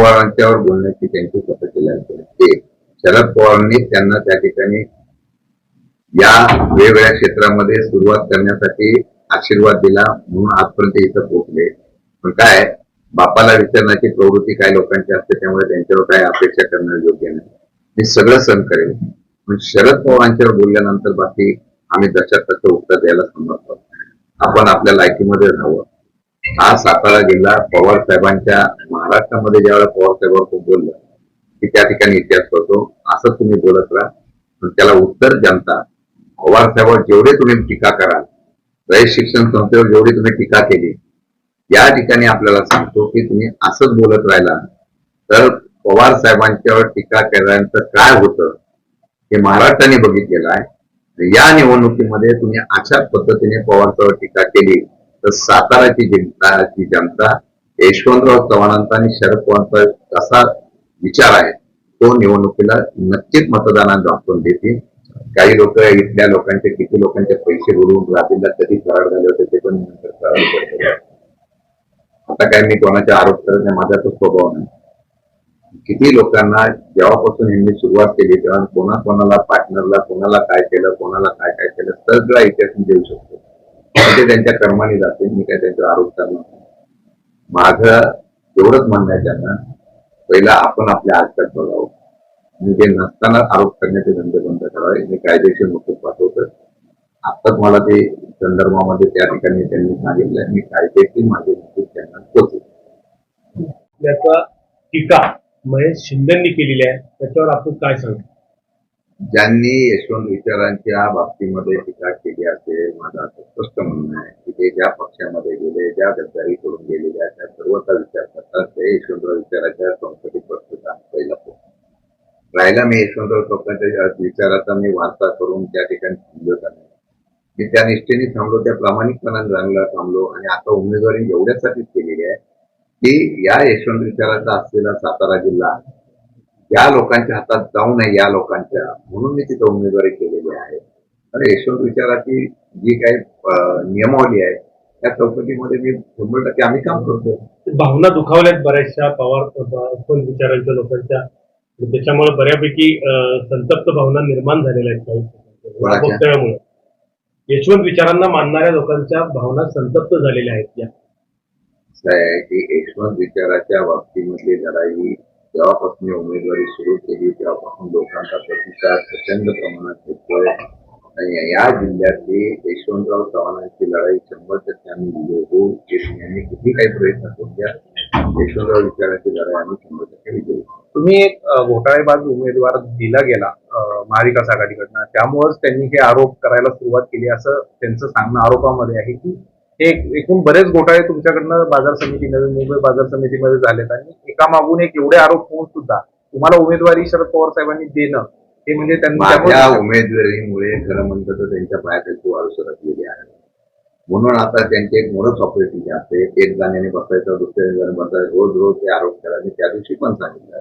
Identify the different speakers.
Speaker 1: पवारांच्यावर बोलण्याची त्यांची स्वतःची लायकी शरद पवारांनी त्यांना त्या ठिकाणी या वेगवेगळ्या क्षेत्रामध्ये सुरुवात करण्यासाठी आशीर्वाद दिला म्हणून आजपर्यंत इथं पोहोचले. पण काय बापाला विचारण्याची प्रवृत्ती काही लोकांची असते त्यामुळे त्यांच्यावर काय अपेक्षा करणं योग्य नाही. मी सगळं सहन करेल. पण शरद पवारांच्यावर बोलल्यानंतर बाकी आम्ही जशा तसं उत्तर द्यायला समर्थ आपण आपल्या लायकीमध्ये राहावं. हा सातारा जिल्हा पवार साहेबांच्या महाराष्ट्रामध्ये ज्यावेळेला पवार साहेबांवर बोललं की त्या ठिकाणी इतिहास करतो असं तुम्ही बोलत राहा. पण त्याला उत्तर जनता पवार साहेबांवर जेवढे तुम्ही टीका कराल रयत शिक्षण संस्थेवर जेवढी तुम्ही टीका केली या ठिकाणी आपल्याला सांगतो की तुम्ही असंच बोलत राहिला तर पवार साहेबांच्यावर टीका केल्यानंतर काय होतं हे महाराष्ट्राने बघितलेलं आहे. या निवडणुकीमध्ये तुम्ही अशाच पद्धतीने पवारसाहेब टीका केली तर साताराची जनताची जनता यशवंतराव चव्हाणांचा आणि शरद पवारांचा असा विचार आहे तो निवडणुकीला नक्कीच मतदानात दाखवून देतील. काही लोक इथल्या लोकांचे किती लोकांचे पैसे बुडवून राहतील कधी फरार झाले होते ते पण नंतर आता काय मी कोणाचा आरोप करत नाही माझा तो स्वभाव नाही. किती लोकांना जेव्हापासून यांनी सुरुवात केली तेव्हा कोणा कोणाला पार्टनरला कोणाला काय केलं कोणाला काय काय केलं सगळा इतिहास देऊ शकतो. ते त्यांच्या कर्माने जाते मी काय त्यांचा आरोप करणार नाही. माझं एवढंच म्हणणं आहे त्यांना पहिला आपण आपल्या आजकाल बघावं. आणि जे नसताना आरोप करण्याचे धंदे बंद करावे मी कायदेशीर नोटीस पाठवतो आत्ताच मला ते संदर्भामध्ये त्या ठिकाणी त्यांनी सांगितलं मी कायदेशीर माझे नोटीस त्यांना पोचवतो
Speaker 2: याचा टीका महेश शिंदेनी केलेली आहे त्याच्यावर आपण काय सांगतो
Speaker 1: ज्यांनी यशवंत विचारांच्या बाबतीमध्ये टीका केली असेल माझं असं स्पष्ट म्हणणं आहे ते ज्या पक्षामध्ये गेले ज्या गद्दारी करून गेलेल्या त्या सर्वचा विचार करतात ते यशवंतराव विचाराच्या संसदेत बसतात पहिला फोन राहिला मी यशवंतराव चौकांच्या विचाराचा मी वार्ता करून त्या ठिकाणी थांबलो नाही? मी त्या निष्ठेने थांबलो त्या प्रामाणिकपणाने रांगला थांबलो आणि आता उमेदवारी एवढ्यासाठीच केलेली आहे की या यशवंत विचाराचा असलेला सातारा जिल्हा या लोकांच्या हातात जाऊ नये या लोकांच्या म्हणून मी तिथं उमेदवारी केलेली आहे. यशवंत विचाराची जी काही नियमावली आहे त्या चौकटीमध्ये मी शंभर टक्के आम्ही काम करतो
Speaker 2: भावना दुखावल्यात बऱ्याचशा पवार पण विचारांच्या लोकांच्या. त्याच्यामुळे बऱ्यापैकी संतप्त भावना निर्माण झालेल्या आहेत यशवंत विचारांना मानणाऱ्या लोकांच्या भावना संतप्त झालेल्या आहेत या.
Speaker 1: आहे की यशवंत विचाराच्या बाबतीमधली लढाई जेव्हापासून उमेदवारी सुरू केली तेव्हापासून लोकांचा प्रतिसाद प्रचंड प्रमाणात होतोय. या जिल्ह्यातली यशवंतराव चव्हाणांची लढाई शंभर टक्के आम्ही विजय होऊ यांनी किती काही प्रयत्न करून द्या यशवंतराव विचाराची लढाई आम्ही शंभर टक्के विजय
Speaker 3: तुम्ही एक घोटाळेबाज उमेदवार दिला गेला महाविकास आघाडीकडनं. त्यामुळेच त्यांनी हे आरोप करायला सुरुवात केली. असं त्यांचं सांगणं आरोपामध्ये आहे की हे एक- एकूण बरेच घोटाळे तुमच्याकडनं बाजार समिती मुंबई बाजार समितीमध्ये झालेत. आणि एका मागून एक एवढे आरोप होऊन सुद्धा तुम्हाला उमेदवारी शरद पवार साहेबांनी देणं हे म्हणजे त्यांनी
Speaker 1: माझ्या उमेदवारीमुळे खरं म्हणतं तर त्यांच्या पायाखालची वाळू सरकलेली आहे. म्हणून आता त्यांचे एक मोडच ऑपरेटिंग असते. एक गाण्याने बसायचं दुसऱ्या गाण्याने बसायचं. रोज रोज ते आरोप करा मी त्या दिवशी पण सांगितलं.